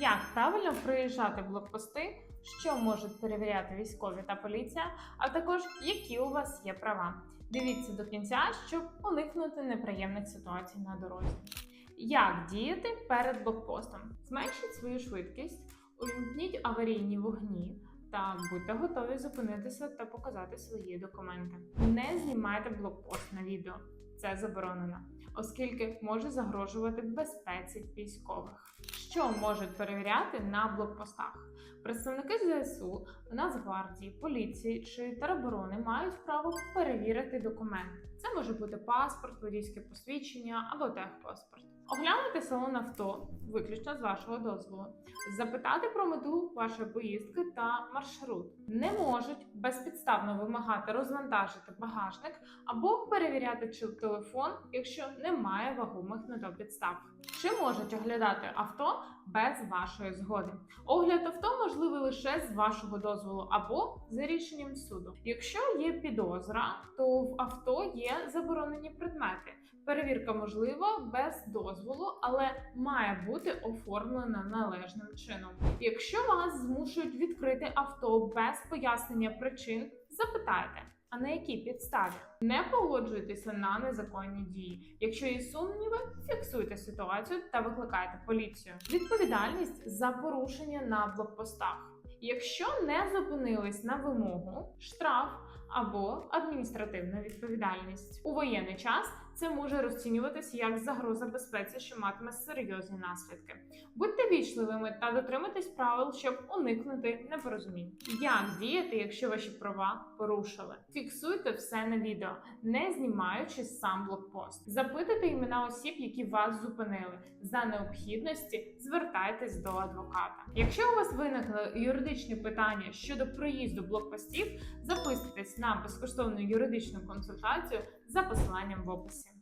Як правильно проїжджати блокпости, що можуть перевіряти військові та поліція, а також які у вас є права. Дивіться до кінця, щоб уникнути неприємних ситуацій на дорозі. Як діяти перед блокпостом? Зменшіть свою швидкість, увімкніть аварійні вогні та будьте готові зупинитися та показати свої документи. Не знімайте блокпост на відео. Це заборонено, оскільки може загрожувати безпеці військових. Що можуть перевіряти на блокпостах? Представники ЗСУ, Нацгвардії, поліції чи тероборони мають право перевірити документи. Це може бути паспорт, водійське посвідчення або техпаспорт. Оглянути салон авто виключно з вашого дозволу, запитати про мету вашої поїздки та маршрут. Не можуть безпідставно вимагати розвантажити багажник або перевіряти чи телефон, якщо немає вагомих на то підстав. Чи можуть оглядати авто без вашої згоди? Огляд авто можливий лише з вашого дозволу або за рішенням суду. Якщо є підозра, то в авто є заборонені предмети. Перевірка можлива без дозволу, але має бути оформлена належним чином. Якщо вас змушують відкрити авто без пояснення причин, запитайте. А на якій підставі не погоджуйтеся на незаконні дії. Якщо є сумніви, фіксуйте ситуацію та викликайте поліцію. Відповідальність за порушення на блокпостах. Якщо не зупинились на вимогу, штраф або адміністративна відповідальність у воєнний час. Це може розцінюватися як загроза безпеці, що матиме серйозні наслідки. Будьте вічливими та дотримуйтесь правил, щоб уникнути непорозумінь. Як діяти, якщо ваші права порушили? Фіксуйте все на відео, не знімаючи сам блокпост. Запитуйте імена осіб, які вас зупинили. За необхідності звертайтесь до адвоката. Якщо у вас виникли юридичні питання щодо проїзду блокпостів, записуйтесь на безкоштовну юридичну консультацію за посиланням в описі.